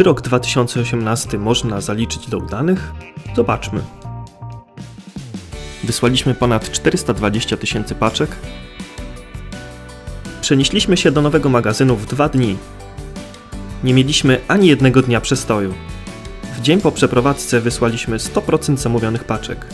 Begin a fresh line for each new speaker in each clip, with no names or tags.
rok 2018 można zaliczyć do udanych? Zobaczmy. Wysłaliśmy ponad 420 tysięcy paczek. Przenieśliśmy się do nowego magazynu w dwa dni. Nie mieliśmy ani jednego dnia przestoju. W dzień po przeprowadzce wysłaliśmy 100% zamówionych paczek.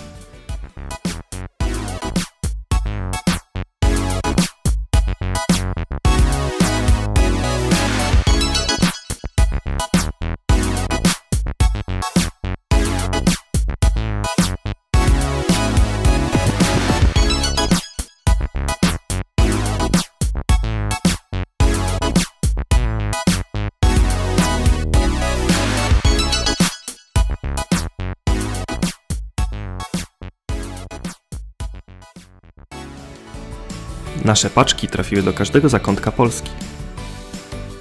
Nasze paczki trafiły do każdego zakątka Polski.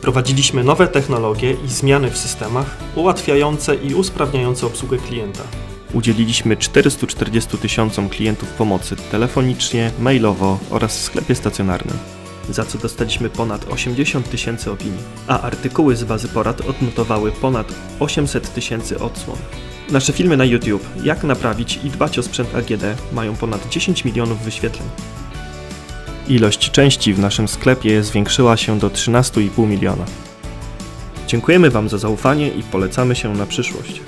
Prowadziliśmy nowe technologie i zmiany w systemach ułatwiające i usprawniające obsługę klienta. Udzieliliśmy 440 tysiącom klientów pomocy telefonicznie, mailowo oraz w sklepie stacjonarnym, za co dostaliśmy ponad 80 tysięcy opinii, a artykuły z bazy porad odnotowały ponad 800 tysięcy odsłon. Nasze filmy na YouTube Jak naprawić i dbać o sprzęt AGD mają ponad 10 milionów wyświetleń. Ilość części w naszym sklepie zwiększyła się do 13,5 miliona. Dziękujemy Wam za zaufanie i polecamy się na przyszłość.